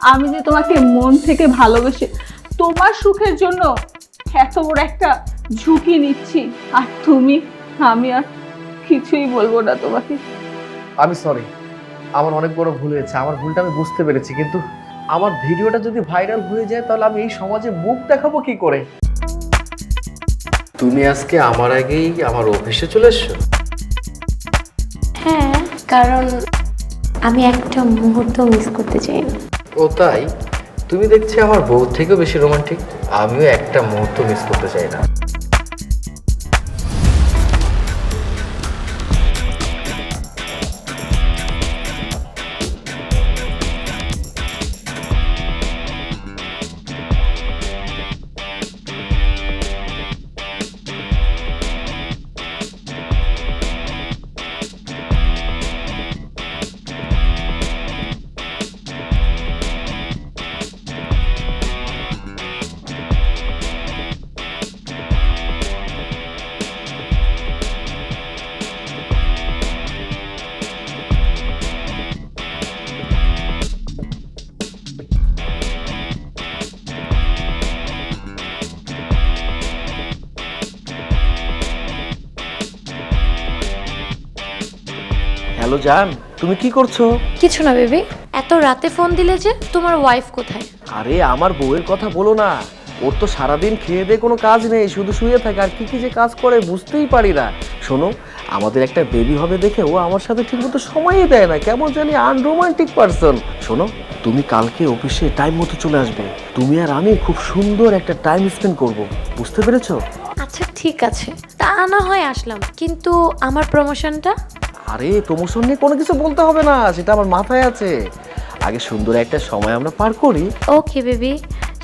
আমি যে তোমাকে মন থেকে ভালোবেসে তোমার সুখের জন্য এত বড় একটা ঝুঁকি নিচ্ছি আর তুমি আমি আর কিছুই বলব না তোমাকে। আমি সরি আমার অনেক বড় ভুল হয়েছে আমার ভুলটা আমি বুঝতে পেরেছি কিন্তু আমার ভিডিওটা যদি ভাইরাল হয়ে যায় তাহলে আমি এই সমাজে মুখ দেখাবো কি করে? তুমি আজকে আমার আগেই আমার অফিসে চলে এসছো? হ্যাঁ কারণ আমি একটা মুহূর্ত মিস করতে চাই না ও তাই তুমি দেখছি আমার বউ থেকেও বেশি রোমান্টিক আমিও একটা মুহূর্ত মিস করতে চাই না। হ্যালো জান তুমি কি করছ? কিছু না বেবি। এত রাতে ফোন দিলে যে তোমার ওয়াইফ কোথায়? আরে আমার বউয়ের কথা বলো না। ওর তো সারাদিন খেয়ে দিয়ে কোনো কাজ নেই শুধু শুয়ে থাকে। আর কি কি যে কাজ করে বুঝতেই পারি না। শোনো আমাদের একটা বেবি হবে দেখে ও আমার সাথে ঠিকমতো সময়ই দেয় না। কেমন জানি আনরোমান্টিক পারসন শোনো তুমি কালকে অফিসে টাইম মতো চলে আসবে। তুমি আর আমি খুব সুন্দর একটা টাইম স্পেন্ড করব। বুঝতে পেরেছ? আচ্ছা ঠিক আছে। তা না হয় আসলাম। কিন্তু আমার প্রমোশনটা আরে প্রমোশন নিয়ে কোনো কিছু বলতে হবে না সেটা আমার মাথায় আছে। আগে সুন্দর একটা সময় আমরা পার করি। ওকে বেবি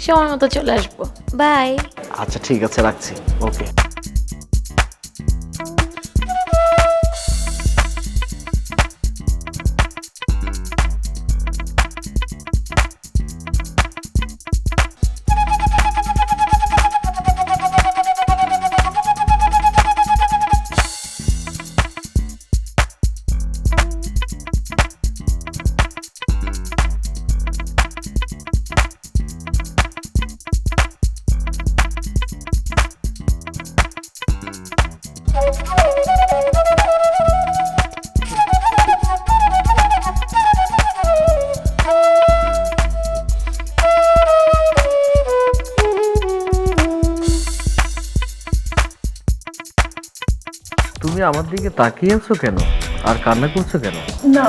সময় মতো চলে আসব। বাই আচ্ছা ঠিক আছে রাখছি। ওকে তুমি আমার দিকে তাকিয়ে আছো কেন? আর কান্না করছ কেন? না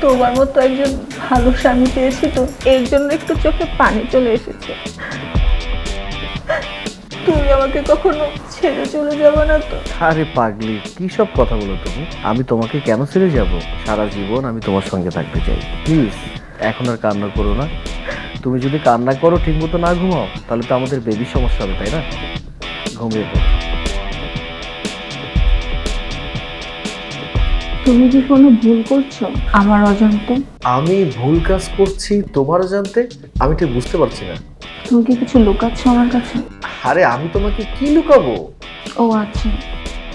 তোমার মতো একজন ভালো স্বামী পেয়েছি তো। এর জন্য একটু চোখে পানি চলে এসেছে। তুমি আমাকে কখনো ছেড়ে চলে যাবে না তো? আরে পাগলি কি সব কথা বলো তুমি? আমি তোমাকে কেন ছেড়ে যাব? সারা জীবন আমি তোমার সঙ্গে থাকতে চাই। প্লিজ এখন আর কান্না করো না। তুমি যদি কান্না করো ঠিকমতো না ঘুমাও তাহলে তো আমাদের বেবি সমস্যা হবে তাই না? ঘুমিয়ে পড়ো। তুমি কি কোনো ভুল করছ আমার অজান্তে? আমি ভুল কাজ করছি তোমার অজান্তে? আমি ঠিক বুঝতে পারছি না। তুমি কি কিছু লুকাচ্ছ আমার কাছে? আরে আমি তোমাকে কি লুকাবো? ও আচ্ছা।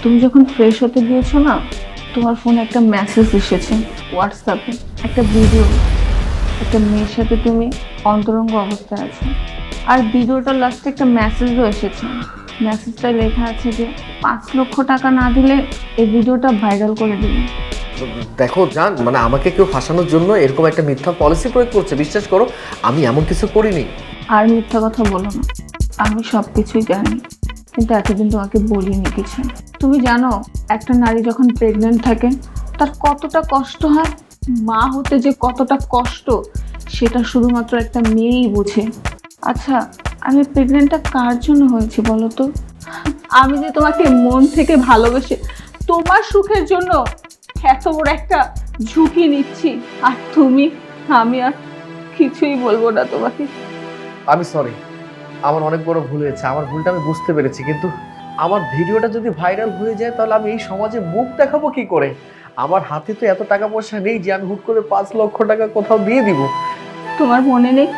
তুমি যখন ফ্রেশ হতে গিয়েছো না তোমার ফোনে একটা মেসেজ এসেছে হোয়াটসঅ্যাপে একটা ভিডিও একটা মেয়ের সাথে তুমি অন্তরঙ্গ অবস্থায় আছো। আর ভিডিওটার লাস্টে একটা মেসেজও এসেছে। মেসেজটায় লেখা আছে যে পাঁচ লক্ষ টাকা না দিলে এই ভিডিওটা ভাইরাল করে দিবে। দেখো জান মানে আমাকে কেউ ফাঁসানোর জন্য এরকম একটা মিথ্যা পলিসি প্রয়োগ করছে। বিশ্বাস করো আমি এমন কিছু করিনি। আর মিথ্যা কথা বলো না। আমি সব কিছুই জানি কিন্তু এতদিন তোমাকে বলিনি কিছু। তুমি জানো একটা নারী যখন প্রেগনেন্ট থাকে তার কতটা কষ্ট হয়? মা হতে যে কতটা কষ্ট সেটা শুধুমাত্র একটা মেয়েই বোঝে। আচ্ছা আমি প্রেগনেন্টটা কার জন্য হয়েছি বলো তো? আমি যে তোমাকে মন থেকে ভালোবেসে তোমার সুখের জন্য এত বড় একটা ঝুঁকি নিচ্ছি আর তুমি আমি আর কিছুই বলব না তোমাকে। আমি সরি আমার অনেক বড় ভুল হয়েছে আমার ভুলটা আমি বুঝতে পেরেছি কিন্তু আমার ভিডিওটা যদি ভাইরাল হয়ে যায় তাহলে আমি এই সমাজে মুখ দেখাবো কি করে? আমার হাতে তো এত টাকা পয়সা নেই যে আমি হুট করে পাঁচ লক্ষ টাকা কোথাও দিয়ে দিব। তোমার মনে নেই?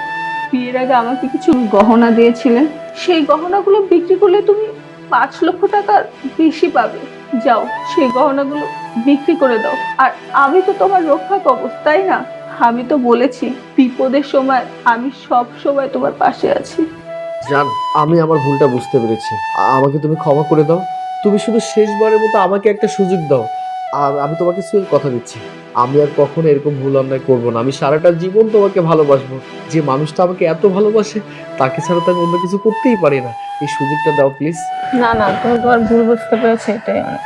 বিয়ের আগে আমাকে কিছু গহনা দিয়েছিলেন। সেই গহনাগুলো বিক্রি করলে তুমি পাঁচ লক্ষ টাকার বেশি পাবে। যাও, সেই গহনাগুলো বিক্রি করে দাও। আর আমি তো তোমার রক্ষা কবচ, তাই না? আমি তো বলেছি, বিপদের সময় আমি সব সময় তোমার পাশে আছি। জান, আমি আমার ভুলটা বুঝতে পেরেছি। আমাকে তুমি ক্ষমা করে দাও। তুমি শুধু শেষবারের মতো আমাকে একটা সুযোগ দাও। আর আমি তোমাকে কথা দিচ্ছি। আমি আর কখনো এরকম ভুল অন্যায় করব না। আমি সারাটা জীবন তোমাকে ভালোবাসবো। যে মানুষটা আমাকে এত ভালোবাসে, তাকে ছাড়া তো আমি অন্য কিছু করতেই পারি না। এই সুযোগটা দাও প্লিজ না না তুমি তোমার ভুল বুঝতে পেরেছে, এটাই অনেক